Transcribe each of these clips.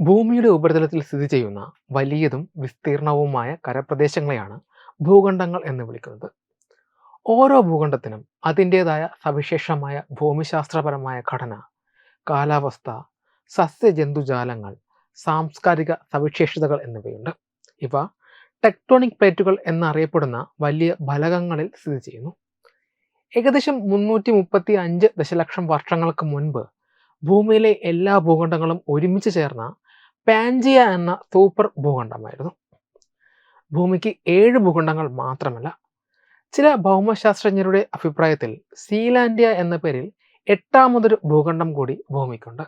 ഭൂമിയുടെ ഉപരിതലത്തിൽ സ്ഥിതി ചെയ്യുന്ന വലിയതും വിസ്തീർണവുമായ കരപ്രദേശങ്ങളെയാണ് ഭൂഖണ്ഡങ്ങൾ എന്ന് വിളിക്കുന്നത്. ഓരോ ഭൂഖണ്ഡത്തിനും അതിന്റേതായ സവിശേഷമായ ഭൂമിശാസ്ത്രപരമായ ഘടന കാലാവസ്ഥ സസ്യജന്തുജാലങ്ങൾ സാംസ്കാരിക സവിശേഷതകൾ എന്നിവയുണ്ട്. ഇവ ടെക്ടോണിക് പ്ലേറ്റുകൾ എന്നറിയപ്പെടുന്ന വലിയ ഫലകങ്ങളിൽ സ്ഥിതി ചെയ്യുന്നു. ഏകദേശം മുന്നൂറ്റി മുപ്പത്തി അഞ്ച് ദശലക്ഷം വർഷങ്ങൾക്ക് മുൻപ് ഭൂമിയിലെ എല്ലാ ഭൂഖണ്ഡങ്ങളും ഒരുമിച്ച് ചേർന്ന പാൻജിയ എന്ന സൂപ്പർ ഭൂഖണ്ഡമായിരുന്നു. ഭൂമിക്ക് ഏഴ് ഭൂഖണ്ഡങ്ങൾ മാത്രമല്ല ചില ഭൗമശാസ്ത്രജ്ഞരുടെ അഭിപ്രായത്തിൽ സീലാൻഡിയ എന്ന പേരിൽ എട്ടാമതൊരു ഭൂഖണ്ഡം കൂടി ഭൂമിക്കുണ്ട്.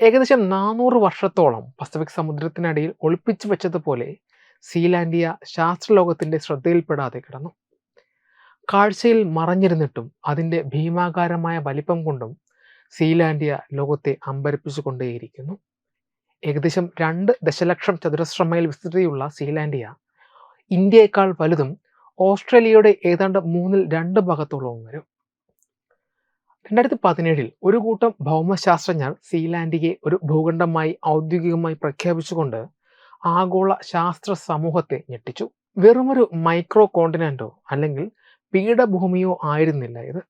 ഏകദേശം നാനൂറ് വർഷത്തോളം പസഫിക് സമുദ്രത്തിനടിയിൽ ഒളിപ്പിച്ചു വെച്ചതുപോലെ സീലാൻഡിയ ശാസ്ത്രലോകത്തിന്റെ ശ്രദ്ധയിൽപ്പെടാതെ കിടന്നു. കാഴ്ചയിൽ മറഞ്ഞിരുന്നിട്ടും അതിന്റെ ഭീമാകാരമായ വലിപ്പം കൊണ്ടും സീലാൻഡിയ ലോകത്തെ അമ്പരപ്പിച്ചുകൊണ്ടേയിരിക്കുന്നു. ഏകദേശം രണ്ട് ദശലക്ഷം ചതുരശ്ര മൈൽ വിസ്തൃതിയുള്ള സീലാൻഡിയ ഇന്ത്യയേക്കാൾ വലുതും ഓസ്ട്രേലിയയുടെ ഏതാണ്ട് മൂന്നിൽ രണ്ട് ഭാഗത്തോളവും വരും. രണ്ടായിരത്തി പതിനേഴിൽ ഒരു കൂട്ടം ഭൗമശാസ്ത്രജ്ഞർ സീലാൻഡിയെ ഒരു ഭൂഖണ്ഡമായി ഔദ്യോഗികമായി പ്രഖ്യാപിച്ചുകൊണ്ട് ആഗോള ശാസ്ത്ര സമൂഹത്തെ ഞെട്ടിച്ചു. വെറുമൊരു മൈക്രോ കോണ്ടിനെന്റോ അല്ലെങ്കിൽ പീഠഭൂമിയോ ആയിരുന്നില്ല ഇത്.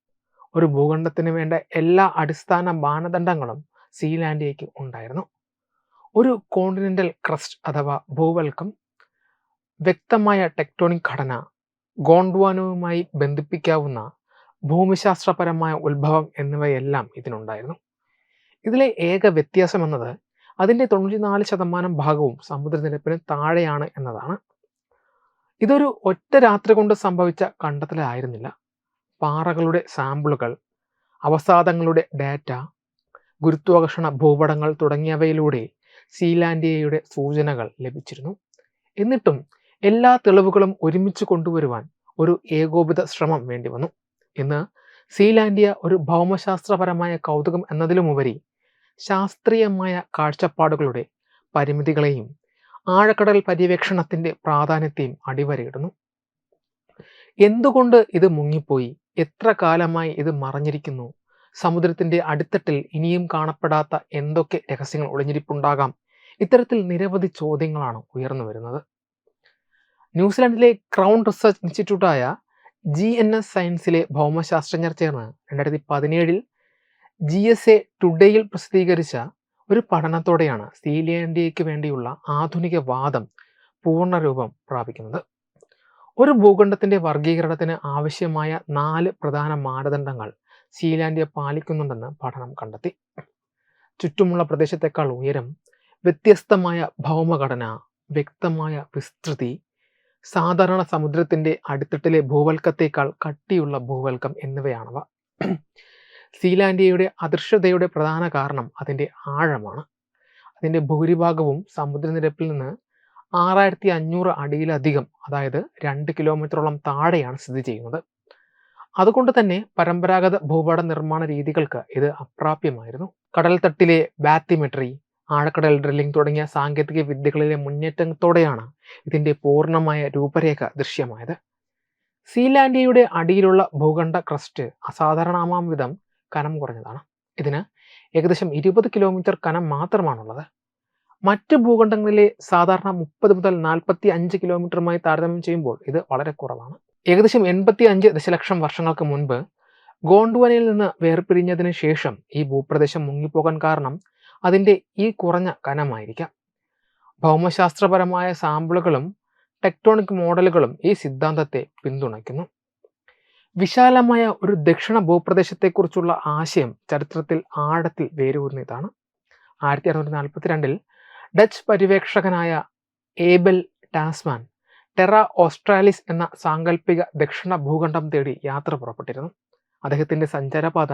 ഒരു ഭൂഖണ്ഡത്തിന് വേണ്ട എല്ലാ അടിസ്ഥാന മാനദണ്ഡങ്ങളും സീലാൻഡിയയ്ക്ക് ഉണ്ടായിരുന്നു. ഒരു കോണ്ടിനെന്റൽ ക്രസ്റ്റ് അഥവാ ഭൂവൽക്കം വ്യക്തമായ ടെക്ടോണിക് ഘടന ഗോണ്ട്വാനുവുമായി ബന്ധിപ്പിക്കാവുന്ന ഭൂമിശാസ്ത്രപരമായ ഉത്ഭവം എന്നിവയെല്ലാം ഇതിനുണ്ടായിരുന്നു. ഇതിലെ ഏക വ്യത്യാസം എന്നത് അതിന്റെ തൊണ്ണൂറ്റിനാല് ശതമാനം ഭാഗവും സമുദ്രനിരപ്പിന് താഴെയാണ് എന്നതാണ്. ഇതൊരു ഒറ്റ രാത്രി കൊണ്ട് സംഭവിച്ച കണ്ടെത്തലായിരുന്നില്ല. പാറകളുടെ സാമ്പിളുകൾ അവസാദങ്ങളുടെ ഡാറ്റ ഗുരുത്വാകർഷണ ഭൂപടങ്ങൾ തുടങ്ങിയവയിലൂടെ സീലാൻഡിയയുടെ സൂചനകൾ ലഭിച്ചിരുന്നു. എന്നിട്ടും എല്ലാ തെളിവുകളും ഒരുമിച്ച് കൊണ്ടുവരുവാൻ ഒരു ഏകോപിത ശ്രമം വേണ്ടി വന്നു. ഇന്ന് സീലാൻഡിയ ഒരു ഭൗമശാസ്ത്രപരമായ കൗതുകം എന്നതിലുമുപരി ശാസ്ത്രീയമായ കാഴ്ചപ്പാടുകളുടെ പരിമിതികളെയും ആഴക്കടൽ പര്യവേക്ഷണത്തിന്റെ പ്രാധാന്യത്തെയും അടിവരയിടുന്നു. എന്തുകൊണ്ട് ഇത് മുങ്ങിപ്പോയി? എത്ര കാലമായി ഇത് മറഞ്ഞിരിക്കുന്നു? സമുദ്രത്തിന്റെ അടിത്തട്ടിൽ ഇനിയും കാണപ്പെടാത്ത എന്തൊക്കെ രഹസ്യങ്ങൾ ഒളിഞ്ഞിരിപ്പുണ്ടാകാം? ഇത്തരത്തിൽ നിരവധി ചോദ്യങ്ങളാണ് ഉയർന്നു വരുന്നത്. ന്യൂസിലാൻഡിലെ ക്രൗൺ റിസർച്ച് ഇൻസ്റ്റിറ്റ്യൂട്ടായ ജി എൻ എസ് സയൻസിലെ ഭൗമശാസ്ത്രജ്ഞർ ചേർന്ന് രണ്ടായിരത്തി പതിനേഴിൽ ജി എസ് എ ടുഡേയിൽ പ്രസിദ്ധീകരിച്ച ഒരു പഠനത്തോടെയാണ് സീലിയാൻഡിയയ്ക്ക് വേണ്ടിയുള്ള ആധുനിക വാദം പൂർണരൂപം പ്രാപിക്കുന്നത്. ഒരു ഭൂഖണ്ഡത്തിന്റെ വർഗീകരണത്തിന് ആവശ്യമായ നാല് പ്രധാന മാനദണ്ഡങ്ങൾ സീലാൻഡിയ പാലിക്കുന്നുണ്ടെന്ന് പഠനം കണ്ടെത്തി. ചുറ്റുമുള്ള പ്രദേശത്തേക്കാൾ ഉയരം വ്യത്യസ്തമായ ഭൗമഘടന വ്യക്തമായ വിസ്തൃതി സാധാരണ സമുദ്രത്തിന്റെ അടിത്തട്ടിലെ ഭൂവൽക്കത്തേക്കാൾ കട്ടിയുള്ള ഭൂവൽക്കം എന്നിവയാണവ. സീലാൻഡിയയുടെ അദൃശ്യതയുടെ പ്രധാന കാരണം അതിന്റെ ആഴമാണ്. അതിന്റെ ഭൂരിഭാഗവും സമുദ്രനിരപ്പിൽ നിന്ന് ആറായിരത്തി അഞ്ഞൂറ് അടിയിലധികം അതായത് രണ്ട് കിലോമീറ്ററോളം താഴെയാണ് സ്ഥിതി ചെയ്യുന്നത്. അതുകൊണ്ട് തന്നെ പരമ്പരാഗത ഭൂപട നിർമ്മാണ രീതികൾക്ക് ഇത് അപ്രാപ്യമായിരുന്നു. കടൽത്തട്ടിലെ ബാത്തിമെട്രി ആഴക്കടൽ ഡ്രില്ലിംഗ് തുടങ്ങിയ സാങ്കേതിക വിദ്യകളിലെ മുന്നേറ്റത്തോടെയാണ് ഇതിന്റെ പൂർണമായ രൂപരേഖ ദൃശ്യമായത്. സീലാൻഡിയയുടെ അടിയിലുള്ള ഭൂഖണ്ഡ ക്രസ്റ്റ് അസാധാരണമാം വിധം കനം കുറഞ്ഞതാണ്. ഇതിന് ഏകദേശം ഇരുപത് കിലോമീറ്റർ കനം മാത്രമാണുള്ളത്. മറ്റ് ഭൂഖണ്ഡങ്ങളിലെ സാധാരണ മുപ്പത് മുതൽ നാൽപ്പത്തി അഞ്ച് കിലോമീറ്ററുമായി താരതമ്യം ചെയ്യുമ്പോൾ ഇത് വളരെ കുറവാണ്. ഏകദേശം എൺപത്തി അഞ്ച് ദശലക്ഷം വർഷങ്ങൾക്ക് മുൻപ് ഗോണ്ടുവനയിൽ നിന്ന് വേർപിരിഞ്ഞതിന് ശേഷം ഈ ഭൂപ്രദേശം മുങ്ങിപ്പോകാൻ കാരണം അതിന്റെ ഈ കുറഞ്ഞ കനമായിരിക്കാം. ഭൗമശാസ്ത്രപരമായ സാമ്പിളുകളും ടെക്ടോണിക് മോഡലുകളും ഈ സിദ്ധാന്തത്തെ പിന്തുണയ്ക്കുന്നു. വിശാലമായ ഒരു ദക്ഷിണ ഭൂപ്രദേശത്തെക്കുറിച്ചുള്ള ആശയം ചരിത്രത്തിൽ ആഴത്തിൽ വേരൂർന്നതാണ് ആയിരത്തി അറുന്നൂറ്റി നാൽപ്പത്തി രണ്ടിൽ ഡച്ച് പര്യവേക്ഷകനായ ഏബൽ ടാസ്മാൻ ടെറ ഓസ്ട്രാലിസ് എന്ന സാങ്കല്പിക ദക്ഷിണ ഭൂഖണ്ഡം തേടി യാത്ര പുറപ്പെട്ടിരുന്നു. അദ്ദേഹത്തിന്റെ സഞ്ചാരപാത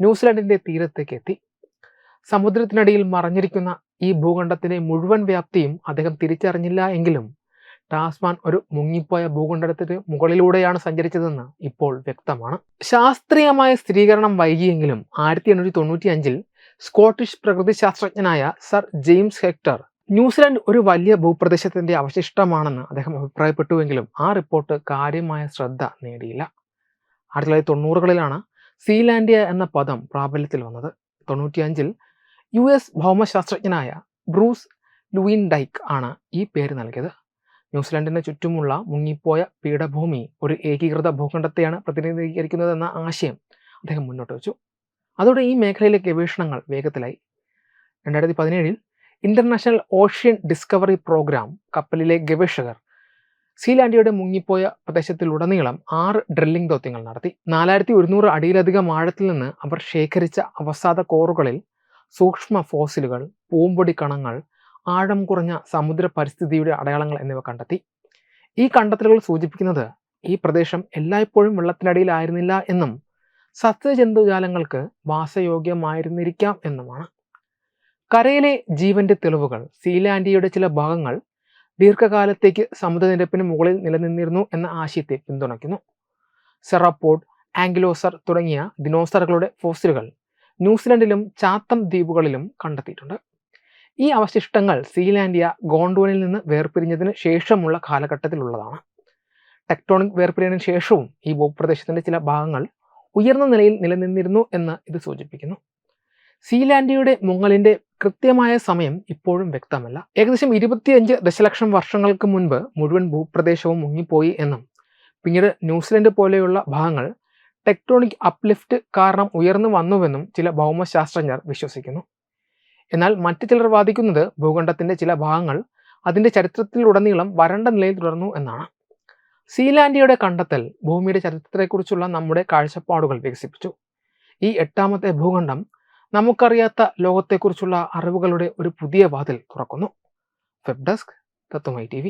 ന്യൂസിലൻഡിന്റെ തീരത്തേക്ക് എത്തി സമുദ്രത്തിനടിയിൽ മറഞ്ഞിരിക്കുന്ന ഈ ഭൂഖണ്ഡത്തിന്റെ മുഴുവൻ വ്യാപ്തിയും അദ്ദേഹം തിരിച്ചറിഞ്ഞില്ല എങ്കിലും ടാസ്മാൻ ഒരു മുങ്ങിപ്പോയ ഭൂഖണ്ഡത്തിന് മുകളിലൂടെയാണ് സഞ്ചരിച്ചതെന്ന് ഇപ്പോൾ വ്യക്തമാണ്. ശാസ്ത്രീയമായ സ്ഥിരീകരണം വൈകിയെങ്കിലും ആയിരത്തി എണ്ണൂറ്റി തൊണ്ണൂറ്റി അഞ്ചിൽ Scottish പ്രകൃതിശാസ്ത്രജ്ഞനായ sir James Hector New Zealand ഒരു വലിയ ഭൂപ്രദേശത്തിന്റെ അവശിഷ്ടമാണെന്ന് അദ്ദേഹം അഭിപ്രായപ്പെട്ടുവെങ്കിലും ആ റിപ്പോർട്ട് കാര്യമായ ശ്രദ്ധ നേടിയില്ല. ആയിരത്തി തൊള്ളായിരത്തി തൊണ്ണൂറുകളിലാണ് സീലാൻഡിയ എന്ന പദം പ്രാബല്യത്തിൽ വന്നത്. തൊണ്ണൂറ്റിയഞ്ചിൽ യു എസ് ഭൗമശാസ്ത്രജ്ഞനായ ബ്രൂസ് ലൂയിൻ ഡൈക്ക് ആണ് ഈ പേര് നൽകിയത്. ന്യൂസിലാൻഡിന് ചുറ്റുമുള്ള മുങ്ങിപ്പോയ പീഠഭൂമി ഒരു ഏകീകൃത ഭൂഖണ്ഡത്തെയാണ് പ്രതിനിധീകരിക്കുന്നതെന്ന ആശയം അദ്ദേഹം മുന്നോട്ട് വെച്ചു അതോടെ ഈ മേഖലയിലെ ഗവേഷണങ്ങൾ വേഗത്തിലായി. രണ്ടായിരത്തി പതിനേഴിൽ ഇന്റർനാഷണൽ ഓഷ്യൻ ഡിസ്കവറി പ്രോഗ്രാം കപ്പലിലെ ഗവേഷകർ സീലാൻഡിയുടെ മുങ്ങിപ്പോയ പ്രദേശത്തിലുടനീളം ആറ് ഡ്രില്ലിംഗ് ദൗത്യങ്ങൾ നടത്തി. നാലായിരത്തി ഒരുന്നൂറ് അടിയിലധികം ആഴത്തിൽ നിന്ന് അവർ ശേഖരിച്ച അവസാദ കോറുകളിൽ സൂക്ഷ്മ ഫോസിലുകൾ പൂമ്പൊടി കണങ്ങൾ ആഴം കുറഞ്ഞ സമുദ്ര പരിസ്ഥിതിയുടെ അടയാളങ്ങൾ എന്നിവ കണ്ടെത്തി. ഈ കണ്ടെത്തലുകൾ സൂചിപ്പിക്കുന്നത് ഈ പ്രദേശം എല്ലായ്പ്പോഴും വെള്ളത്തിനടിയിലായിരുന്നില്ല എന്നും സസ്യജന്തുജാലങ്ങൾക്ക് വാസയോഗ്യമായിരുന്നിരിക്കാം എന്നുമാണ്. കരയിലെ ജീവന്റെ തെളിവുകൾ സീലാൻഡിയുടെ ചില ഭാഗങ്ങൾ ദീർഘകാലത്തേക്ക് സമുദ്രനിരപ്പിന് മുകളിൽ നിലനിന്നിരുന്നു എന്ന ആശയത്തെ പിന്തുണയ്ക്കുന്നു. സെറാപ്പോഡ് ആംഗിലോസർ തുടങ്ങിയ ദിനോസറുകളുടെ ഫോസിലുകൾ ന്യൂസിലൻഡിലും ചാത്തം ദ്വീപുകളിലും കണ്ടെത്തിയിട്ടുണ്ട്. ഈ അവശിഷ്ടങ്ങൾ സീലാൻഡിയ ഗോണ്ടോനിൽ നിന്ന് വേർപിരിഞ്ഞതിന് ശേഷമുള്ള കാലഘട്ടത്തിലുള്ളതാണ്. ടെക്ടോണിക് വേർപിരിയലിന് ശേഷവും ഈ ഭൂപ്രദേശത്തിന്റെ ചില ഭാഗങ്ങൾ ഉയർന്ന നിലയിൽ നിലനിന്നിരുന്നു എന്ന് ഇത് സൂചിപ്പിക്കുന്നു. സീലാൻഡിയുടെ മുങ്ങലിന്റെ കൃത്യമായ സമയം ഇപ്പോഴും വ്യക്തമല്ല. ഏകദേശം ഇരുപത്തിയഞ്ച് ദശലക്ഷം വർഷങ്ങൾക്ക് മുൻപ് മുഴുവൻ ഭൂപ്രദേശവും മുങ്ങിപ്പോയി എന്നും പിന്നീട് ന്യൂസിലൻഡ് പോലെയുള്ള ഭാഗങ്ങൾ ടെക്ടോണിക് അപ്ലിഫ്റ്റ് കാരണം ഉയർന്നു വന്നുവെന്നും ചില ഭൗമശാസ്ത്രജ്ഞർ വിശ്വസിക്കുന്നു. എന്നാൽ മറ്റു ചിലർ വാദിക്കുന്നത് ഭൂഖണ്ഡത്തിന്റെ ചില ഭാഗങ്ങൾ അതിന്റെ ചരിത്രത്തിലുടനീളം വരണ്ട നിലയിൽ തുടർന്നു എന്നാണ്. സീലാൻഡിയുടെ കണ്ടെത്തൽ ഭൂമിയുടെ ചരിത്രത്തെക്കുറിച്ചുള്ള നമ്മുടെ കാഴ്ചപ്പാടുകൾ വികസിപ്പിച്ചു. ഈ എട്ടാമത്തെ ഭൂഖണ്ഡം നമുക്കറിയാത്ത ലോകത്തെക്കുറിച്ചുള്ള അറിവുകളുടെ ഒരു പുതിയ വാതിൽ തുറക്കുന്നു. വെബ് ഡെസ്ക് തത്വമൈ ടി